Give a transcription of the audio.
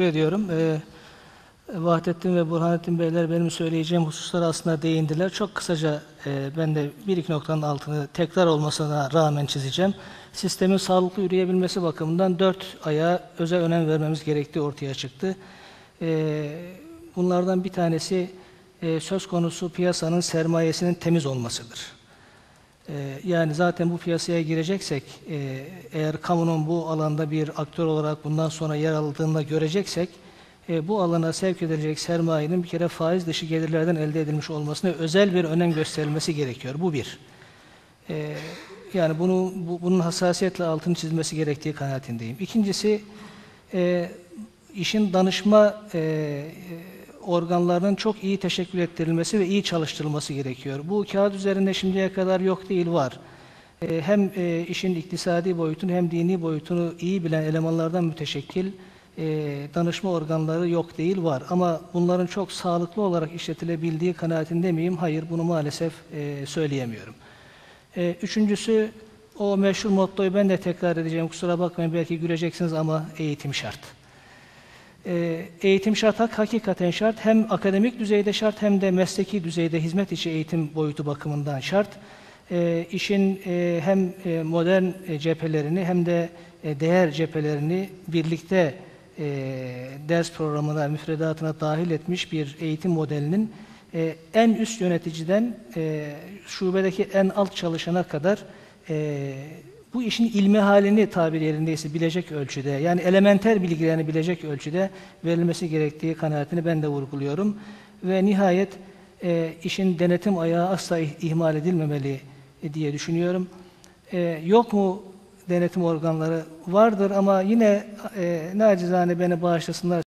Teşekkür ediyorum. Ee, Vahdettin ve Burhanettin Beyler benim söyleyeceğim hususlara aslında değindiler. Çok kısaca e, ben de bir iki noktanın altını tekrar olmasına rağmen çizeceğim. Sistemin sağlıklı yürüyebilmesi bakımından dört aya özel önem vermemiz gerektiği ortaya çıktı. E, bunlardan bir tanesi e, söz konusu piyasanın sermayesinin temiz olmasıdır. E, yani zaten bu piyasaya gireceksek, e, eğer kamunun bu alanda bir aktör olarak bundan sonra yer aldığını göreceksek, e, bu alana sevk edilecek sermayenin bir kere faiz dışı gelirlerden elde edilmiş olmasına özel bir önem gösterilmesi gerekiyor. Bu bir. E, yani bunu bu, bunun hassasiyetle altını çizilmesi gerektiği kanaatindeyim. İkincisi, e, işin danışma e, organlarının çok iyi teşekkül ettirilmesi ve iyi çalıştırılması gerekiyor. Bu kağıt üzerinde şimdiye kadar yok değil var. E, hem e, işin iktisadi boyutunu hem dini boyutunu iyi bilen elemanlardan müteşekkil e, danışma organları yok değil var. Ama bunların çok sağlıklı olarak işletilebildiği kanaatinde miyim? Hayır, bunu maalesef e, söyleyemiyorum. E, üçüncüsü, o meşhur mottoyu ben de tekrar edeceğim. Kusura bakmayın belki güleceksiniz ama eğitim şart. E, eğitim şart, hak, hakikaten şart. Hem akademik düzeyde şart hem de mesleki düzeyde hizmet içi eğitim boyutu bakımından şart. E, işin e, hem e, modern e, cephelerini hem de e, değer cephelerini birlikte e, ders programına, müfredatına dahil etmiş bir eğitim modelinin e, en üst yöneticiden e, şubedeki en alt çalışana kadar e, bu işin ilmi halini tabir yerindeyse bilecek ölçüde, yani elementer bilgilerini bilecek ölçüde verilmesi gerektiği kanaatini ben de vurguluyorum. Ve nihayet e, işin denetim ayağı asla ihmal edilmemeli e, diye düşünüyorum. E, yok mu denetim organları? Vardır ama yine e, nacizane beni bağışlasınlar